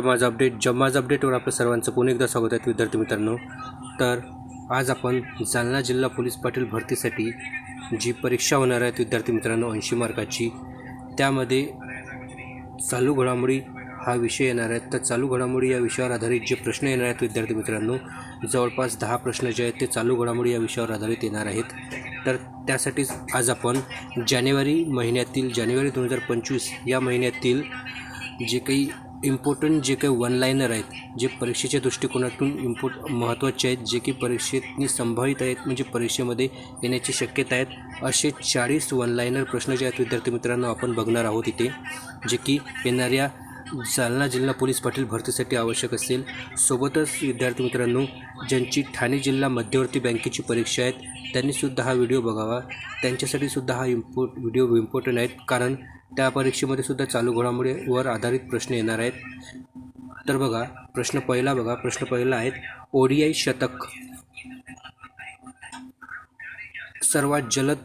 माझा अपडेट जम्माज अपडेटवर आपलं सर्वांचं पुन्हा एकदा स्वागत आहे विद्यार्थी मित्रांनो. तर आज आपण जालना जिल्हा पोलीस पाटील भरतीसाठी जी परीक्षा होणार आहे विद्यार्थी मित्रांनो ऐंशी मार्काची त्यामध्ये चालू घडामोडी हा विषय येणार आहे. तर चालू घडामोडी या विषयावर आधारित जे प्रश्न येणार आहेत विद्यार्थी मित्रांनो जवळपास दहा प्रश्न जे आहेत ते चालू घडामोडी या विषयावर आधारित येणार आहेत. तर त्यासाठीच आज आपण जानेवारी महिन्यातील जानेवारी दोन हजार पंचवीस या महिन्यातील जे काही इम्पॉर्टंट जे काही वन लाईनर आहेत जे परीक्षेच्या दृष्टिकोनातून इम्पॉर्ट महत्त्वाचे आहेत जे की परीक्षेतनी संभावित आहेत म्हणजे परीक्षेमध्ये येण्याची शक्यता आहेत असे चाळीस वन लाईनर प्रश्न जे आहेत विद्यार्थी मित्रांनो आपण बघणार आहोत इथे जे की येणाऱ्या जालना जिल्हा पोलीस पाटील भरतीसाठी आवश्यक असेल. सोबतच विद्यार्थी मित्रांनो ज्यांची ठाणे जिल्हा मध्यवर्ती बँकेची परीक्षा आहेत त्यांनीसुद्धा हा व्हिडिओ बघावा. त्यांच्यासाठी सुद्धा हा इम्पो व्हिडिओ इम्पॉर्टंट आहेत. कारण त्या परीक्षेमध्ये सुद्धा चालू घडामोडीवर आधारित प्रश्न येणार आहेत. तर बघा प्रश्न पहिला बघा प्रश्न पहिला आहेत ओडीआय शतक. सर्वात जलद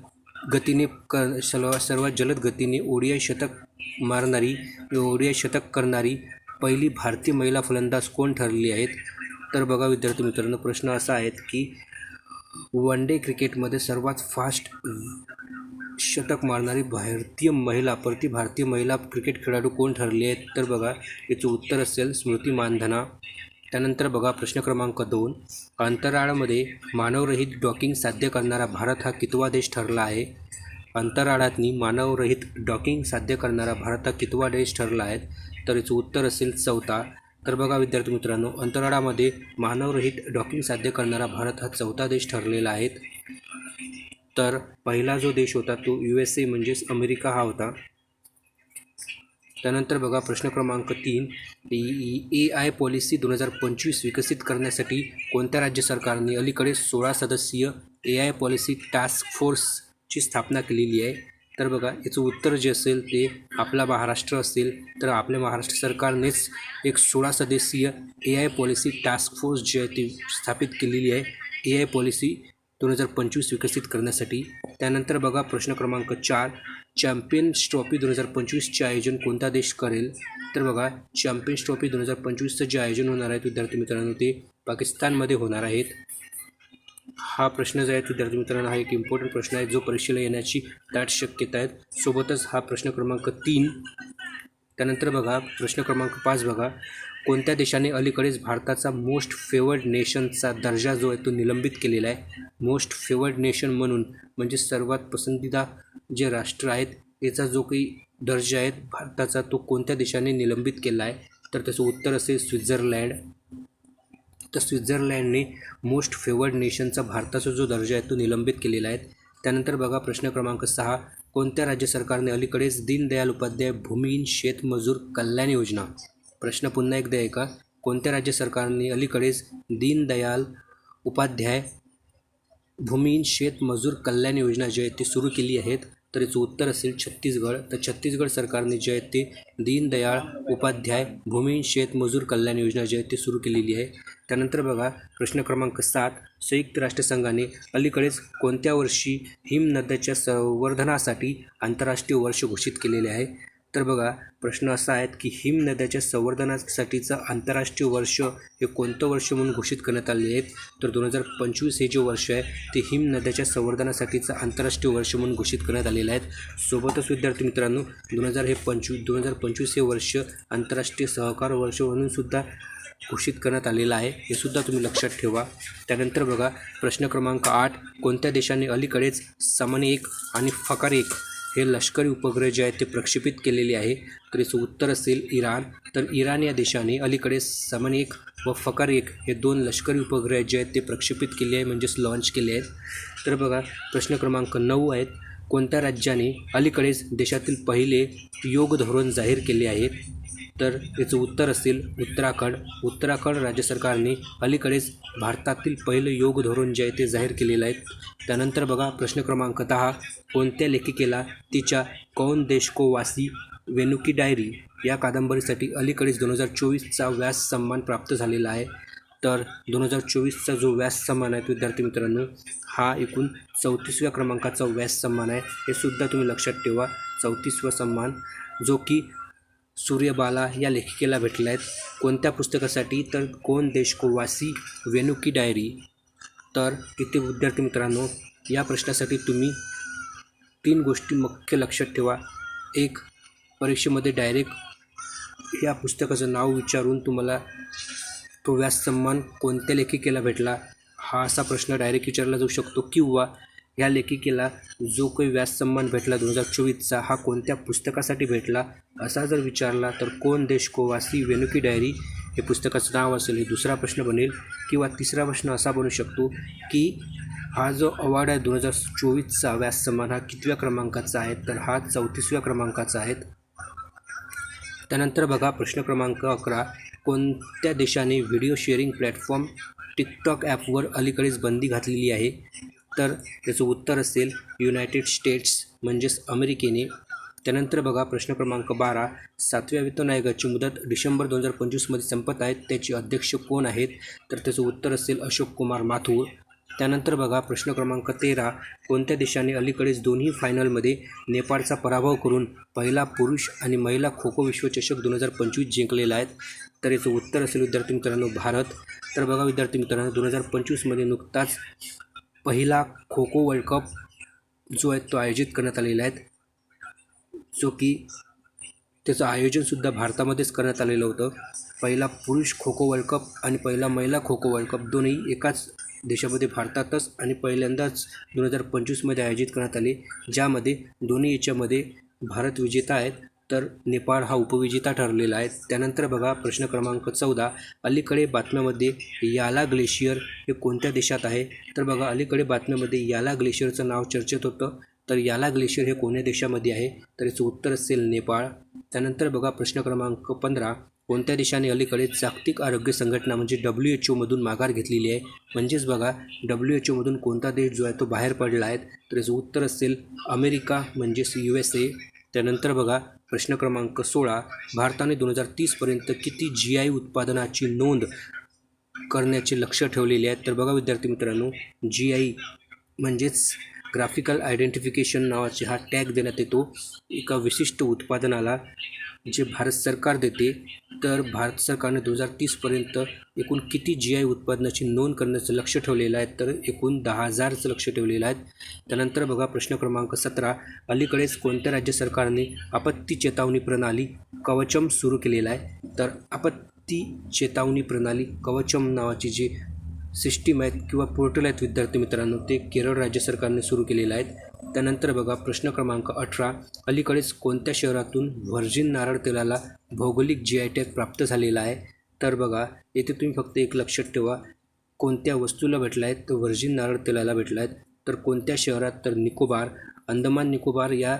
गतीने क सर्वात जलद गतीने ओडीआय शतक मारणारी ओडीआय शतक करणारी पहिली भारतीय महिला फलंदाज कोण ठरली आहेत? तर बघा विद्यार्थी मित्रांनो प्रश्न असा आहे की वन डे क्रिकेटमध्ये सर्वात फास्ट शतक मारणारी भारतीय महिला प्रति भारतीय महिला क्रिकेट खेळाडू कोण ठरली आहेत? तर बघा याचं उत्तर असेल स्मृती मानधना. त्यानंतर बघा प्रश्न क्रमांक दोन. अंतराळामध्ये मानवरहित डॉकिंग साध्य करणारा भारत हा कितवा देश ठरला आहे? अंतराळातनी मानवरहित डॉकिंग साध्य करणारा भारत हा कितवा देश ठरला आहे? तर याचं उत्तर असेल चौथा. तर बघा विद्यार्थी मित्रांनो अंतराळामध्ये मानवरहित डॉकिंग साध्य करणारा भारत हा चौथा देश ठरलेला आहे. तर पहिला जो देश होता तो यू एस ए म्हणजेच अमेरिका हा होता. त्यानंतर बघा प्रश्न क्रमांक तीन ए आय पॉलिसी दोन हजार पंचवीस विकसित करण्यासाठी कोणत्या राज्य सरकारने अलीकडे सोळा सदस्यीय ए आय पॉलिसी टास्क फोर्सची स्थापना केलेली आहे? तर बघा याचं उत्तर जे असेल ते आपला महाराष्ट्र असेल. तर आपल्या महाराष्ट्र सरकारनेच एक सोळा सदस्यीय A I policy task force जी आहे ती स्थापित केलेली आहे. ए आय पॉलिसी दोन हजार पंचवीस विकसित करण्यासाठी. त्यानंतर बघा प्रश्न क्रमांक चार चॅम्पियन्स ट्रॉफी दोन हजार पंचवीसचे आयोजन कोणता देश करेल? तर बघा चॅम्पियन्स ट्रॉफी दोन हजार पंचवीसचं जे आयोजन होणार आहे विद्यार्थी मित्रांनो ते पाकिस्तानमध्ये होणार आहेत. हा प्रश्न जो आहे विद्यार्थी मित्रांनो हा एक इम्पॉर्टंट प्रश्न आहे जो परीक्षेला येण्याची दाट शक्यता आहेत सोबतच हा प्रश्न क्रमांक तीन त्यानंतर बघा प्रश्न क्रमांक पाच बघा. कोणत्या देशाने अलीकडेच भारताचा मोस्ट फेवर्ड नेशनचा दर्जा जो आहे तो निलंबित केलेला आहे? मोस्ट फेवर्ड नेशन म्हणून म्हणजे सर्वात पसंतीदा जे राष्ट्र आहेत याचा जो काही दर्जा आहे भारताचा तो कोणत्या देशाने निलंबित केला आहे? तर त्याचं उत्तर असेल स्वित्झर्लँड. तर स्वित्झर्लँडने मोस्ट फेवर्ड नेशनचा भारताचा जो दर्जा आहे तो निलंबित केलेला आहे. त्यानंतर बघा प्रश्न क्रमांक सहा. कोणत्या राज्य सरकारने अलीकडेच दीनदयाल उपाध्याय भूमिहीन शेतमजूर कल्याण योजना? प्रश्न पुन्हा एकदा आहे का कोणत्या राज्य सरकारने अलीकडेच दीनदयाल उपाध्याय भूमिहीन शेतमजूर कल्याण योजना जी आहे ती सुरू केली आहेत? तर याचं उत्तर असेल छत्तीसगड. तर छत्तीसगड सरकारने जे आहे ते दीनदयाळ उपाध्याय भूमिहीन शेतमजूर कल्याण योजना जी आहे ती सुरू केलेली आहे. त्यानंतर बघा प्रश्न क्रमांक सात. संयुक्त राष्ट्रसंघाने अलीकडेच कोणत्या वर्षी हिमनद्याच्या संवर्धनासाठी आंतरराष्ट्रीय वर्ष घोषित केलेले आहे? तर बघा प्रश्न असा आहे की हिमनद्याच्या संवर्धनासाठीचं आंतरराष्ट्रीय वर्ष हे कोणतं वर्ष म्हणून घोषित करण्यात आले आहेत? तर दोन हजार पंचवीस हे जे वर्ष आहे ते हिमनद्याच्या संवर्धनासाठीचं आंतरराष्ट्रीय वर्ष म्हणून घोषित करण्यात आलेलं आहेत सोबतच विद्यार्थी मित्रांनो दोन हजार हे पंचवीस दोन हजार पंचवीस हे वर्ष आंतरराष्ट्रीय सहकार वर्ष म्हणून सुद्धा घोषित करण्यात आलेलं आहे. हे सुद्धा तुम्ही लक्षात ठेवा. त्यानंतर बघा प्रश्न क्रमांक आठ कोणत्या देशाने अलीकडेच समान एक आणि फकार एक हे लष्करी उपग्रह जे आहेत ते प्रक्षेपित केलेले आहे. तर याचं उत्तर असेल इराण. तर इराण या देशाने अलीकडे समन एक व फकार एक हे दोन लष्करी उपग्रह जे आहेत ते प्रक्षेपित केले आहे म्हणजेच लॉन्च केले आहेत. तर बघा प्रश्न क्रमांक नऊ आहेत. कोणत्या राज्याने अलीकडेच देशातील पहिले योग धोरण जाहीर केले आहे? तर याचं उत्तर असेल उत्तराखंड. उत्तराखंड राज्य सरकारने अलीकडेच भारतातील पहिलं योग धोरण जे आहे ते जाहीर केलेलं आहे. त्यानंतर बघा प्रश्न क्रमांक दहा. कोणत्या लेखिकेला तिच्या कौन देश को वासी वेनुकी डायरी या कादंबरीसाठी अलीकडेच दोन हजार चोवीसचा व्यास सन्मान प्राप्त झालेला आहे? तर दोन हजार चोवीसचा जो व्यास सन्मान आहे विद्यार्थी मित्रांनो हा एकूण चौतीसव्या क्रमांकाचा व्यास सन्मान आहे. हे सुद्धा तुम्ही लक्षात ठेवा. चौतीसवा सन्मान जो की सूर्यबाला या लेखिकेला भेटला आहेत कोणत्या पुस्तकासाठी? तर कोण देश को वासी वेणुकी डायरी. तर इथे विद्यार्थी मित्रांनो या प्रश्नासाठी तुम्ही तीन गोष्टी मुख्य लक्षात ठेवा. एक परीक्षेमध्ये डायरेक्ट या पुस्तकाचं नाव विचारून तुम्हाला तो व्यास सन्मान कोणत्या लेखिकेला भेटला? हा असा प्रश्न डायरेक्ट विचारला जाऊ शकतो किंवा ह्या लेखिकेला जो काही व्यास सन्मान भेटला दोन हजार चोवीसचा हा कोणत्या पुस्तकासाठी भेटला असा जर विचारला तर कोण देश को वासी वेणुकी डायरी हे पुस्तकाचं नाव असेल हे दुसरा प्रश्न बनेल किंवा तिसरा प्रश्न असा बनू शकतो की हा जो अवॉर्ड आहे दोन हजार चोवीसचा व्यास सन्मान हा कितव्या क्रमांकाचा आहे? तर हा चौतीसव्या क्रमांकाचा आहे. त्यानंतर बघा प्रश्न क्रमांक अकरा. कोणत्या देशाने व्हिडिओ शेअरिंग प्लॅटफॉर्म टिकटॉक ॲपवर अलीकडेच बंदी घातलेली आहे? तर त्याचं उत्तर असेल युनायटेड स्टेट्स म्हणजेच अमेरिकेने. त्यानंतर बघा प्रश्न क्रमांक बारा. सातव्या वेतन आयोगाची मुदत डिसेंबर दोन हजार पंचवीसमध्ये संपत आहेत त्याचे अध्यक्ष कोण आहेत? तर त्याचं उत्तर असेल अशोक कुमार माथूर. त्यानंतर बघा प्रश्न क्रमांक तेरा. कोणत्या देशाने अलीकडेच दोन्ही फायनलमध्ये नेपाळचा पराभव करून पहिला पुरुष आणि महिला खो खो विश्वचषक दोन हजार पंचवीस जिंकलेला आहेत तर याचं उत्तर असेल विद्यार्थी मित्रांनो भारत. तर बघा विद्यार्थी मित्रांनो दोन हजार पंचवीसमध्ये नुकताच पहिला खो खो वर्ल्ड कप जो आहे तो आयोजित करण्यात आलेला आहे. जो की त्याचं आयोजनसुद्धा भारतामध्येच करण्यात आलेलं होतं. पहिला पुरुष खो खो वर्ल्ड कप आणि पहिला महिला खो खो वर्ल्ड कप दोन्ही एकाच देशामध्ये भारतातच आणि पहिल्यांदाच दोन हजार पंचवीसमध्ये आयोजित करण्यात आले. ज्यामध्ये दोन्ही याच्यामध्ये भारत विजेता आहेत. तर नेपाळ हा उपविजेता ठरलेला आहे. त्यानंतर बघा प्रश्न क्रमांक चौदा. अलीकडे बातम्यामध्ये याला ग्लेशियर हे कोणत्या देशात आहे? तर बघा अलीकडे बातम्यामध्ये याला ग्लेशियरचं नाव चर्चेत होतं. तर याला ग्लेशियर हे कोण्या देशामध्ये आहे? तर याचं उत्तर असेल नेपाळ. त्यानंतर बघा प्रश्न क्रमांक पंधरा. कोणत्या देशाने अलीकडे जागतिक आरोग्य संघटना म्हणजे डब्ल्यू एच ओमधून माघार घेतलेली आहे? म्हणजेच बघा डब्ल्यू एच ओमधून कोणता देश जो आहे तो बाहेर पडला आहे? तर याचं उत्तर असेल अमेरिका म्हणजेच यू एस ए. त्यानंतर बघा प्रश्न क्रमांक सोळा भारताने दोन हजार तीसपर्यंत किती जी आय उत्पादनाची नोंद करण्याचे लक्ष ठेवलेले आहे तर बघा विद्यार्थी मित्रांनो जी आय म्हणजेच ग्राफिकल आयडेंटिफिकेशन नावाचे हा टॅग देण्यात येतो. एका विशिष्ट उत्पादनाला जे भारत सरकार देते तर भारत सरकारने दोन हजार तीसपर्यंत एकूण किती जी आय उत्पादनाची नोंद करण्याचं लक्ष ठेवलेलं आहे तर एकूण दहा हजारचं लक्ष ठेवलेलं आहे. त्यानंतर बघा प्रश्न क्रमांक सतरा. अलीकडेच कोणत्या राज्य सरकारने आपत्ती चेतावणी प्रणाली कवचम सुरू केलेला आहे? तर आपत्ती चेतावणी प्रणाली कवचम नावाची जी सिस्टीम आहेत किंवा पोर्टल आहेत विद्यार्थी मित्रांनो ते केरळ राज्य सरकारने सुरू केलेलं आहेत. त्यानंतर बघा प्रश्न क्रमांक अठरा अलीकडेच कोणत्या शहरातून व्हर्जिन नारळ तेलाला भौगोलिक जी आय टॅग प्राप्त झालेला आहे? तर बघा येथे तुम्ही फक्त एक लक्षात ठेवा कोणत्या वस्तूला भेटला आहेत तर व्हर्जिन नारळ तेलाला भेटला आहेत तर कोणत्या शहरात? तर निकोबार अंदमान निकोबार या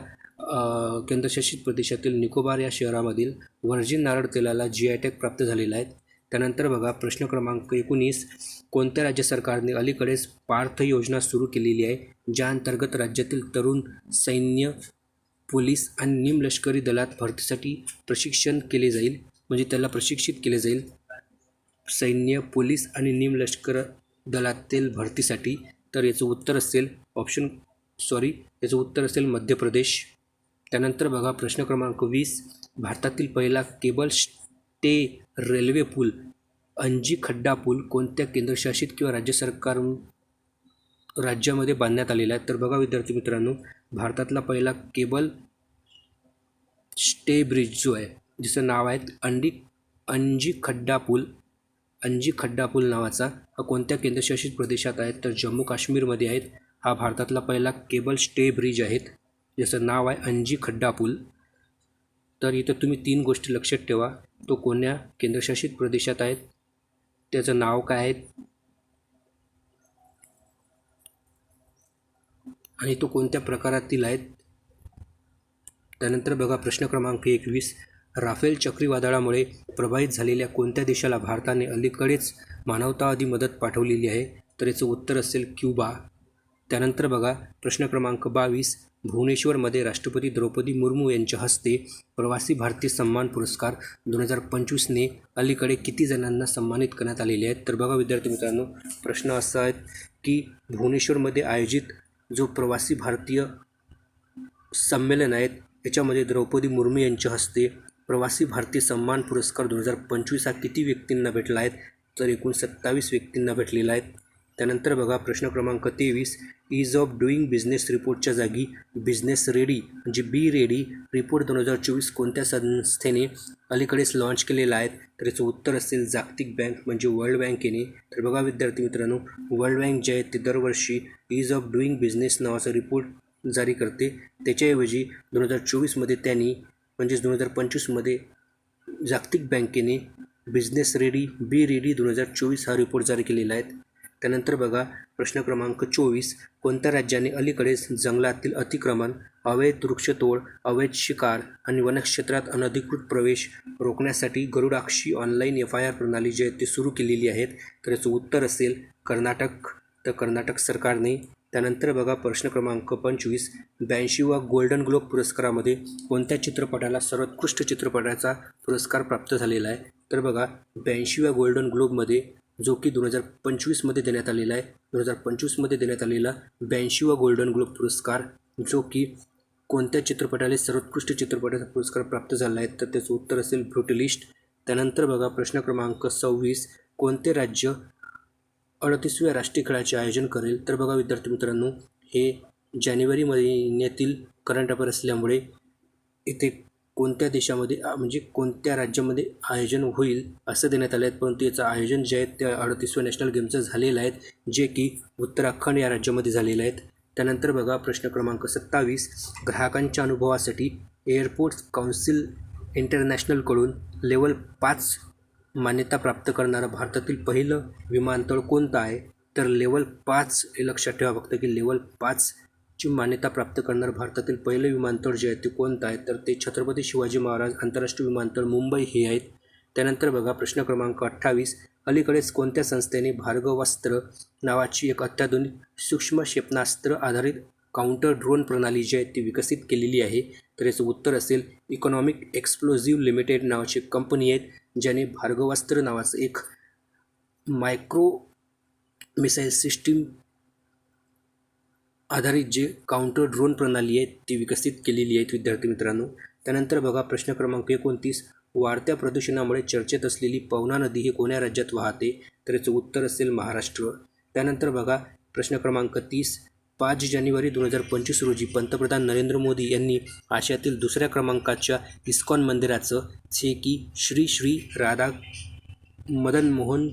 केंद्रशासित प्रदेशातील निकोबार या शहरामधील व्हर्जिन नारळ तेलाला जी आय टॅग प्राप्त झालेला आहे. त्यानंतर बघा प्रश्न क्रमांक एकोणीस. कोणत्या राज्य सरकारने अलीकडेच पार्थ योजना सुरू केलेली आहे? ज्या अंतर्गत राज्यातील तरुण सैन्य पोलीस आणि निमलष्करी दलात भरतीसाठी प्रशिक्षण केले जाईल? म्हणजे त्याला प्रशिक्षित केले जाईल. सैन्य पोलीस आणि निमलष्कर दलातील भरतीसाठी. तर याचं उत्तर असेल ऑप्शन सॉरी याचं उत्तर असेल मध्य प्रदेश. त्यानंतर बघा प्रश्न क्रमांक वीस. भारतातील पहिला केबल ते रेल्वे पूल अंजी खड्डा पूल कोणत्या केंद्रशासित किंवा राज्य सरकार राज्यामध्ये बांधण्यात आलेला आहे? तर बघा विद्यार्थी मित्रांनो भारतातला पहिला केबल स्टे ब्रिज जो आहे जिचं नाव आहे अंडी अंजी खड्डा पूल. अंजी खड्डा पूल नावाचा हा कोणत्या केंद्रशासित प्रदेशात आहे? तर जम्मू काश्मीरमध्ये आहेत. हा भारतातला पहिला केबल स्टे ब्रिज आहेत ज्याचं नाव आहे अंजी खड्डा पूल. तर इथं तुम्ही तीन गोष्टी लक्षात ठेवा. तो कोण्या केंद्रशासित प्रदेशात आहेत? त्याचं नाव काय आहे? आणि तो कोणत्या प्रकारातील आहेत? त्यानंतर बघा प्रश्न क्रमांक एकवीस. राफेल चक्रीवादळामुळे प्रभावित झालेल्या कोणत्या देशाला भारताने अलीकडेच मानवतावादी मदत पाठवलेली आहे? तर याचं उत्तर असेल क्युबा. त्यानंतर बघा प्रश्न क्रमांक बावीस भुवनेश्वरमध्ये राष्ट्रपती द्रौपदी मुर्मू यांच्या हस्ते प्रवासी भारतीय सन्मान पुरस्कार दोन हजार पंचवीसने अलीकडे किती जणांना सन्मानित करण्यात आलेले आहेत? तर बघा विद्यार्थी मित्रांनो प्रश्न असा आहे की भुवनेश्वरमध्ये आयोजित जो प्रवासी भारतीय संमेलन आहेत याच्यामध्ये द्रौपदी मुर्मू यांच्या हस्ते प्रवासी भारतीय सन्मान पुरस्कार दोन हजार पंचवीस हा किती व्यक्तींना भेटला आहे? तर एकूण सत्तावीस व्यक्तींना भेटलेला आहे. त्यानंतर बघा प्रश्न क्रमांक तेवीस इज ऑफ डुईंग बिझनेस रिपोर्टच्या जागी बिझनेस रेडी म्हणजे बी रेडी रिपोर्ट दोन हजार चोवीस कोणत्या संस्थेने अलीकडेच लॉन्च केलेला आहे? तर याचं उत्तर असेल जागतिक बँक म्हणजे वर्ल्ड बँकेने तर बघा विद्यार्थी मित्रांनो वर्ल्ड बँक जे आहे ते दरवर्षी इज ऑफ डुईंग बिझनेस नावाचा रिपोर्ट जारी करते. त्याच्याऐवजी दोन हजार चोवीसमध्ये त्यांनी म्हणजेच दोन हजार पंचवीसमध्ये जागतिक बँकेने बिझनेस रेडी बी रेडी दोन हजार चोवीस हा रिपोर्ट जारी केलेला आहे. त्यानंतर बघा प्रश्न क्रमांक चोवीस. कोणत्या राज्याने अलीकडेच जंगलातील अतिक्रमण अवैध वृक्षतोड अवैध शिकार आणि वनक्षेत्रात अनधिकृत प्रवेश रोखण्यासाठी Garudakshi online F I R प्रणाली जी आहे ती सुरू केलेली आहेत तर याचं उत्तर असेल कर्नाटक. तर कर्नाटक सरकारने त्यानंतर बघा प्रश्न क्रमांक पंचवीस. ब्याऐंशीवा गोल्डन ग्लोब पुरस्कारामध्ये कोणत्या चित्रपटाला सर्वोत्कृष्ट चित्रपटाचा पुरस्कार प्राप्त झालेला आहे? तर बघा ब्याऐंशी वा गोल्डन ग्लोबमध्ये जो की दोन हजार पंचवीसमध्ये देण्यात आलेला आहे. दोन हजार पंचवीसमध्ये देण्यात आलेला ब्याऐंशीवा गोल्डन ग्लोब पुरस्कार जो की कोणत्या चित्रपटाला सर्वोत्कृष्ट चित्रपटाचा पुरस्कार प्राप्त झाला आहे तर त्याचं उत्तर असेल ब्रुटलिस्ट. त्यानंतर बघा प्रश्न क्रमांक सव्वीस कोणते राज्य अडतीसव्या राष्ट्रीय खेळाचे आयोजन करेल? तर बघा विद्यार्थी मित्रांनो हे जानेवारी महिन्यातील करंट अफेअर असल्यामुळे इथे कोणत्या देशामध्ये म्हणजे कोणत्या राज्यामध्ये आयोजन होईल असं देण्यात आलं आहे परंतु याचं आयोजन जे आहे ते अडतीसव्या नॅशनल गेमचं झालेलं आहे जे की उत्तराखंड या राज्यामध्ये झालेलं आहेत. त्यानंतर बघा प्रश्न क्रमांक सत्तावीस ग्राहकांच्या अनुभवासाठी एअरपोर्ट्स काउन्सिल इंटरनॅशनलकडून लेवल पाच मान्यता प्राप्त करणारं भारतातील पहिलं विमानतळ कोणतं आहे? तर लेवल पाच हे लक्षात ठेवा फक्त की लेवल पाच ची मान्यता प्राप्त करणारं भारतातील पहिलं विमानतळ जे आहे ते कोणतं आहे? तर ते छत्रपती शिवाजी महाराज आंतरराष्ट्रीय विमानतळ मुंबई हे आहेत. त्यानंतर बघा प्रश्न क्रमांक अठ्ठावीस. अलीकडेच कोणत्या संस्थेने भार्गवास्त्र नावाची एक अत्याधुनिक सूक्ष्म क्षेपणास्त्र आधारित काउंटर ड्रोन प्रणाली जी आहे ती विकसित केलेली आहे? तर याचं उत्तर असेल इकॉनॉमिक एक्सप्लोझिव्ह लिमिटेड नावाची एक कंपनी आहेत ज्याने भार्गवास्त्र नावाचं एक मायक्रो मिसाईल सिस्टीम आधारित जे काउंटर ड्रोन प्रणाली आहे ती विकसित केलेली आहेत विद्यार्थी मित्रांनो. त्यानंतर बघा प्रश्न क्रमांक एकोणतीस. वाढत्या प्रदूषणामुळे चर्चेत असलेली पवना नदी ही कोण्या राज्यात वाहते? तर याचं उत्तर असेल महाराष्ट्र. त्यानंतर बघा प्रश्न क्रमांक तीस. पाच जानेवारी दोन हजार पंचवीस रोजी पंतप्रधान नरेंद्र मोदी यांनी आशियातील दुसऱ्या क्रमांकाच्या इस्कॉन मंदिराचं जे की श्री श्री राधा मदन मोहन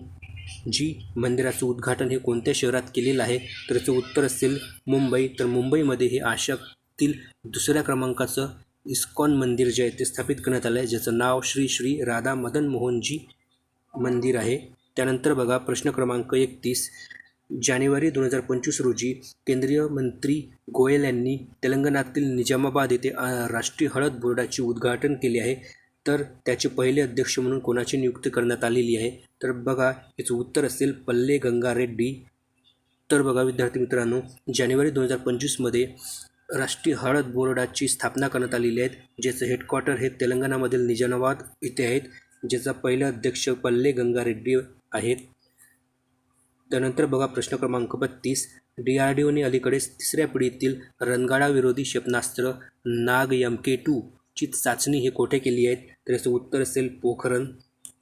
जी मंदिराचं उद्घाटन हे कोणत्या शहरात केलेलं आहे? तर याचं उत्तर असेल मुंबई. तर मुंबईमध्ये हे आशियातील दुसऱ्या क्रमांकाचं इस्कॉन मंदिर जे आहे ते स्थापित करण्यात आलं आहे ज्याचं नाव श्री श्री राधा मदन मोहनजी मंदिर आहे. त्यानंतर बघा प्रश्न क्रमांक एकतीस. जानेवारी दोन हजार पंचवीस रोजी केंद्रीय मंत्री गोयल यांनी तेलंगणातील निजामाबाद येथे राष्ट्रीय हळद बोर्डाचे उद्घाटन केले आहे. तर त्याचे पहिले अध्यक्ष म्हणून कोणाची नियुक्ती करण्यात आलेली आहे? तर बघा याचं उत्तर असेल पल्ले गंगा रेड्डी. तर बघा विद्यार्थी मित्रांनो जानेवारी दोन हजार पंचवीसमध्ये राष्ट्रीय हळद बोर्डाची स्थापना करण्यात आलेली आहेत ज्याचं हेडक्वार्टर हे तेलंगणामधील निजामाबाद इथे आहेत. ज्याचा पहिला अध्यक्ष पल्ले गंगा रेड्डी आहेत. त्यानंतर बघा प्रश्न क्रमांक बत्तीस. डी आर डी ओने अलीकडेच तिसऱ्या पिढीतील रणगाडा विरोधी क्षेपणास्त्र नाग एम के टूची चाचणी हे कोठे केली आहेत? तर याचं उत्तर असेल पोखरण.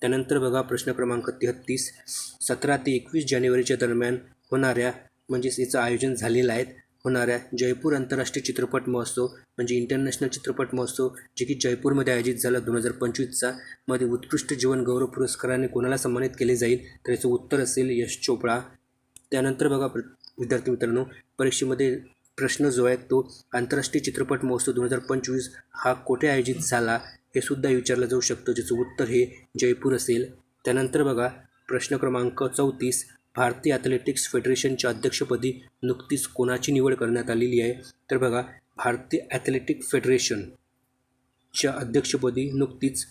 त्यानंतर बघा प्रश्न क्रमांक तेहत्तीस सतरा ते एकवीस जानेवारीच्या दरम्यान होणाऱ्या म्हणजेच याचं आयोजन झालेलं आहे. होणाऱ्या जयपूर आंतरराष्ट्रीय चित्रपट महोत्सव म्हणजे इंटरनॅशनल चित्रपट महोत्सव जे की जयपूरमध्ये आयोजित झाला दोन हजार पंचवीसचा. मध्ये उत्कृष्ट जीवन गौरव पुरस्काराने कोणाला सन्मानित केले जाईल? तर याचं उत्तर असेल यश चोपडा. त्यानंतर बघा प्र- विद्यार्थी मित्रांनो परीक्षेमध्ये प्रश्न जो आहे तो आंतरराष्ट्रीय चित्रपट महोत्सव दोन हजार पंचवीस हा कोठे आयोजित झाला हे सुद्धा विचारलं जाऊ शकतं ज्याचं उत्तर हे जयपूर असेल. त्यानंतर बघा प्रश्न क्रमांक चौतीस भारतीय ॲथलेटिक्स फेडरेशनच्या अध्यक्षपदी नुकतीच कोणाची निवड करण्यात आलेली आहे? तर बघा भारतीय ॲथलेटिक फेडरेशनच्या अध्यक्षपदी नुकतीच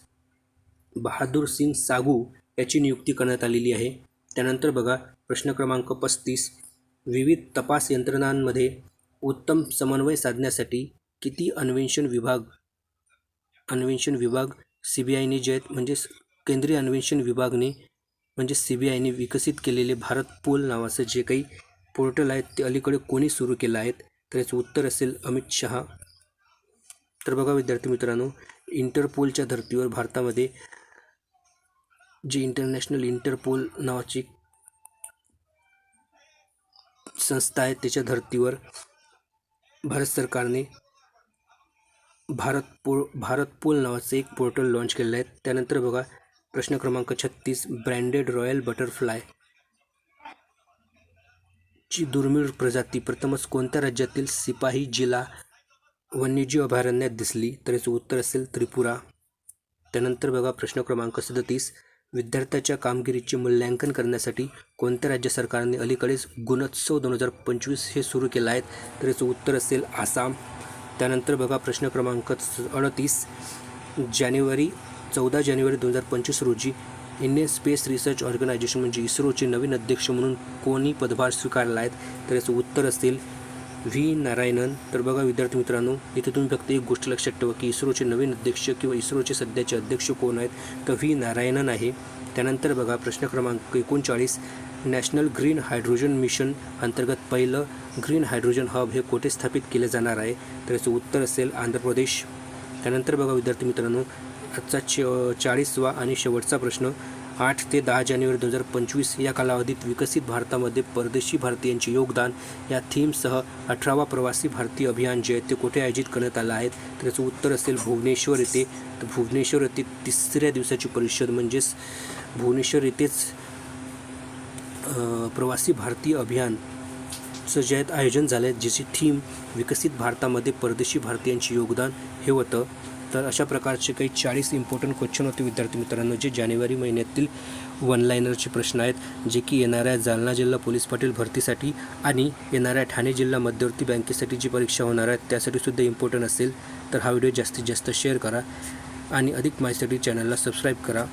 बहादूर सिंग सागू याची नियुक्ती करण्यात आलेली आहे. त्यानंतर बघा प्रश्न क्रमांक पस्तीस विविध तपास यंत्रणांमध्ये उत्तम समन्वय साधण्यासाठी किती अन्वेषण विभाग अन्वेषण विभाग सी बी आयने जे आहेत म्हणजेच केंद्रीय अन्वेषण विभागने म्हणजे सी बी आयने विकसित केलेले भारत पोल नावाचं जे काही पोर्टल आहेत ते अलीकडे कोणी सुरू केलं आहेत तर याचं उत्तर असेल अमित शहा. तर बघा विद्यार्थी मित्रांनो इंटरपोलच्या धर्तीवर भारतामध्ये जी इंटरनॅशनल इंटरपोल नावाची संस्था आहे त्याच्या धर्तीवर भारत सरकारने भारत पो भारत पोल नावाचं एक पोर्टल लॉन्च केलेलं आहे. त्यानंतर बघा प्रश्न क्रमांक छत्तीस ब्रँडेड रॉयल बटरफ्लाय ची दुर्मिळ प्रजाती. प्रथमच कोणत्या राज्यातील सिपाही जिल्हा वन्यजीव अभयारण्यात दिसली? तर याचं उत्तर असेल त्रिपुरा. त्यानंतर बघा प्रश्न क्रमांक सदतीस विद्यार्थ्याच्या कामगिरीचे मूल्यांकन करण्यासाठी कोणत्या राज्य सरकारने अलीकडेच गुणोत्सव दोन हजार पंचवीस हे सुरू केलं आहे? तर याचं उत्तर असेल आसाम. त्यानंतर बघा प्रश्न क्रमांक अडतीस. जानेवारी चौदा जानेवारी दोन हजार पंचवीस रोजी इंडियन स्पेस रिसर्च ऑर्गनायझेशन म्हणजे इस्रोचे नवीन अध्यक्ष म्हणून कोणी पदभार स्वीकारला आहेत तर याचं उत्तर असेल व्ही. नारायणन. तर बघा विद्यार्थी मित्रांनो इथे तुम्ही फक्त एक गोष्ट लक्षात ठेवा की इस्रोचे नवीन अध्यक्ष किंवा इस्रोचे सध्याचे अध्यक्ष कोण आहेत? तर व्ही. नारायणन आहे. त्यानंतर बघा प्रश्न क्रमांक एकोणचाळीस नॅशनल ग्रीन हायड्रोजन मिशन अंतर्गत पहिलं ग्रीन हायड्रोजन हब हे कोठे स्थापित केले जाणार आहे? तर याचं उत्तर असेल आंध्र प्रदेश. त्यानंतर बघा विद्यार्थी मित्रांनो आजचा च चाळीसवा आणि शेवटचा प्रश्न. आठ ते दहा जानेवारी दोन हजार पंचवीस या कालावधीत विकसित भारतामध्ये परदेशी भारतीयांचे योगदान या थीमसह अठरावा प्रवासी भारतीय अभियान जे आहे ते कुठे आयोजित करण्यात आलं आहे? तर याचं उत्तर असेल भुवनेश्वर येथे. तर भुवनेश्वर येथे तिसऱ्या दिवसाची परिषद म्हणजेच भुवनेश्वर येथेच प्रवासी भारतीय अभियान जे आहेत आयोजन झालं आहे ज्याची थीम विकसित भारतामध्ये परदेशी भारतीयांचे योगदान हे होतं. तर अशा प्रकारचे काही चाळीस इम्पॉर्टंट क्वेश्चन होते विद्यार्थी मित्रांनो जे जानेवारी महिन्यातील वन लाईनरचे प्रश्न आहेत जे की येणाऱ्या जालना जिल्हा पोलीस पाटील भरतीसाठी आणि येणाऱ्या ठाणे जिल्हा मध्यवर्ती बँकेसाठी जी परीक्षा होणार आहे त्यासाठी सुद्धा इम्पॉर्टंट असेल तर हा व्हिडिओ जास्तीत जास्त शेअर करा आणि अधिक माहितीसाठी चॅनलला सबस्क्राईब करा.